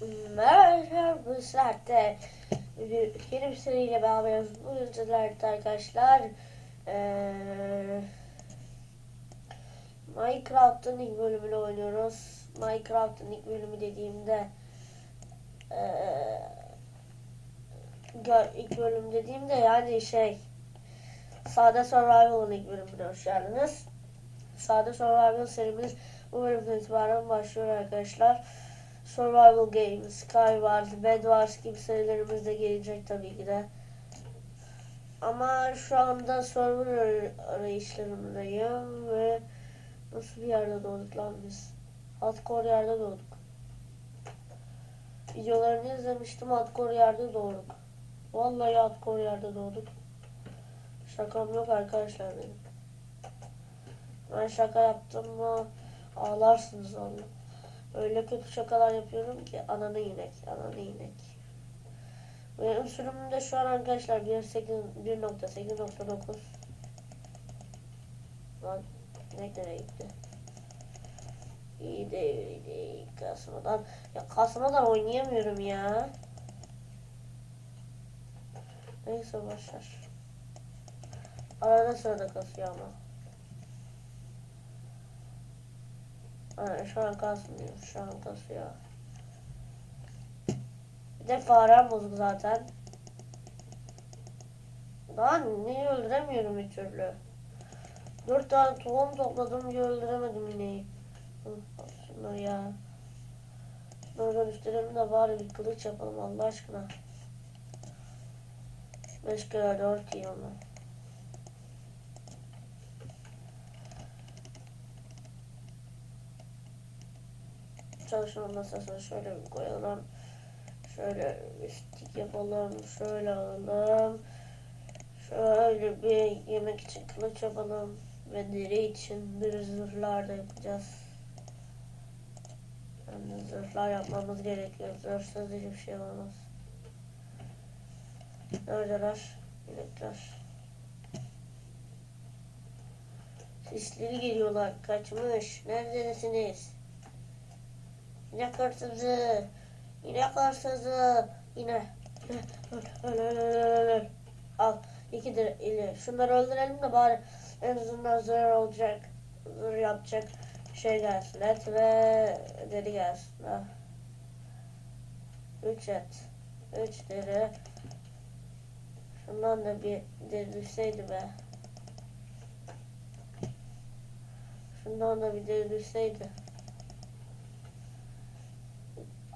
Merhaba bu saatte yeni bir seriyle beraberiz. Bu yüzden arkadaşlar eee Minecraft'ın ilk bölümünü oynuyoruz. Minecraft'ın ilk bölümü dediğimde gö- ilk bölüm dediğimde yani şey Sade Survival'ın ilk bölümüne hoş geldiniz. Sade Survival serimiz bu bölümden itibaren başlıyor arkadaşlar. Survival Games, Skywars, Bedwars gibi serilerimiz de gelecek tabii ki de. Ama şu anda server ar- arayışlarındayım ve nasıl bir yerde doğduk lan biz? Hardcore yerde doğduk. Videolarını izlemiştim hardcore yerde doğduk. Vallahi hardcore yerde doğduk. Şakam yok arkadaşlar benim. Ben şaka yaptım mı ağlarsınız vallahi. Öyle kötü şakalar yapıyorum ki ananı inek, ananı inek. Benim sürümümde şu an arkadaşlar 1.8 1.8.9 Lan inek nereye gitti? İyi değil, iyi değil. Kasmadan, ya kasmadan oynayamıyorum ya. Neyse başlar. Arada sırada kasıyor ama. Ha, şu an kasmıyor. Şu an kasıyor. Bir de farem bozuk zaten. Lan niye öldüremiyorum bir türlü? Dört tane tohum topladım diye öldüremedim ineği. Şunları ya. Şunları dönüştürelim de bari bir kılıç yapalım Allah aşkına. Beş kere dört iyi çalışma masasını şöyle bir koyalım. Şöyle bir stik yapalım. Şöyle alalım. Şöyle bir yemek için kılıç yapalım. Ve deri için bir zırhlar da yapacağız. Yani zırhlar yapmamız gerekiyor. Zırhsız hiçbir şey olmaz. Neredeler? İnekler. Sesleri geliyorlar. Kaçmış. Neredesiniz? İnek hırsızı. İnek hırsızı. Yine. Öl öl öl öl öl. Al. İkidir ili. Şunları öldürelim de bari en azından zırh olacak. Zırh yapacak şey gelsin. Et ve deri gelsin. Ha. Üç et. Üç deri. Şundan da bir deri düşseydi be. Şundan da bir deri düşseydi.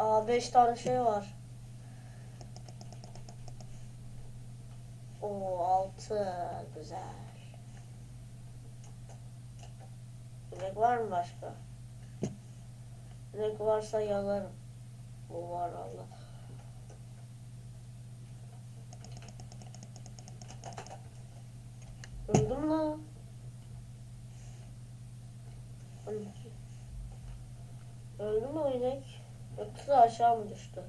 Aa 5 tane şey var. O 6 güzel. Yemek var mı başka? Yemek varsa yalarım. O var Allah. Öldüm lan. Öldü mü o inek? Yoksa aşağı mı düştü?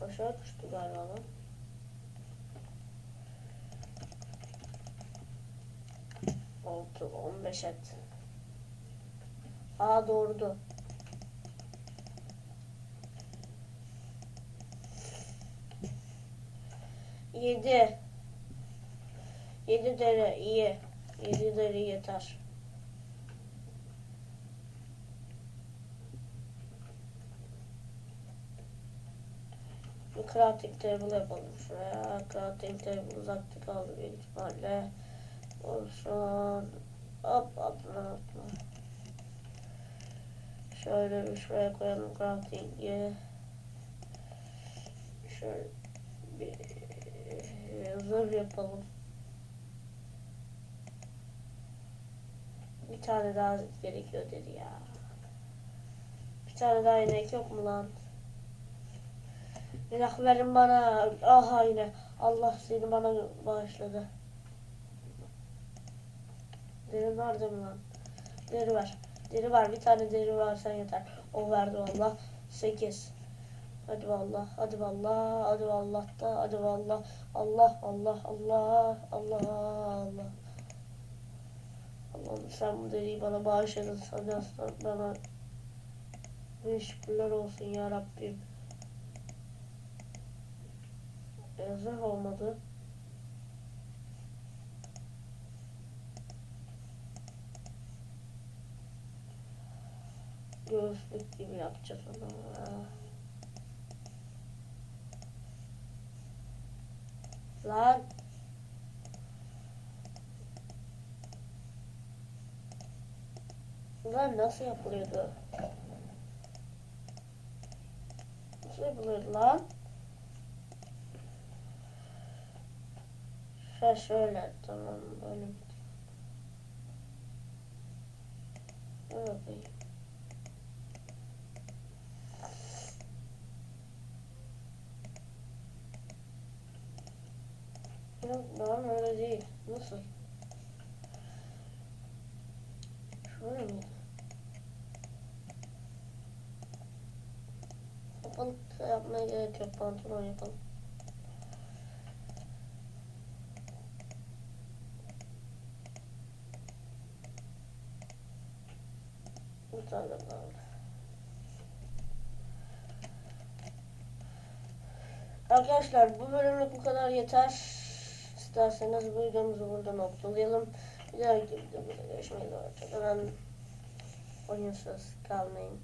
Aşağı düştü galiba lan. Oldu. 15 et. Aa doğurdu. Yedi. Yedi deri iyi. Yedi deri yeter. Crafting table yapalım şuraya. Crafting table uzakta kaldı büyük ihtimalle. Olsun. Hop atla atla. Şöyle bir şuraya koyalım crafting'i. Şöyle bir zırh yapalım. Bir tane daha gerekiyor dedi ya. Bir tane daha inek yok mu lan? İlah verin bana. Aha yine. Allah seni bana bağışladı. Deri nerede mi lan? Deri var. Deri var. Bir tane deri varsa yeter. O verdi valla. Sekiz. Hadi vallah. Hadi vallah. Hadi vallah da. Hadi vallah. Allah Allah Allah Allah Allah. Allah'ım sen bu deriyi bana bağışladın. Sana, bana şükürler olsun ya Rabbim. Yazık olmadı. Göğüslük gibi yapacağız ya. Lan. Lan nasıl yapılıyordu? Nasıl yapılıyordu lan? Ha şöyle tamam böyle. Dur bakayım. Yok lan öyle değil. Nasıl? Şöyle miydi? Yapalım. Yapmaya gerek yok. Pantolon yapalım. Tane daha. Arkadaşlar bu bölümlük bu kadar yeter. İsterseniz bu videomuzu burada noktalayalım. Bir dahaki videomuzda görüşmek üzere. Ben oyunsuz kalmayın.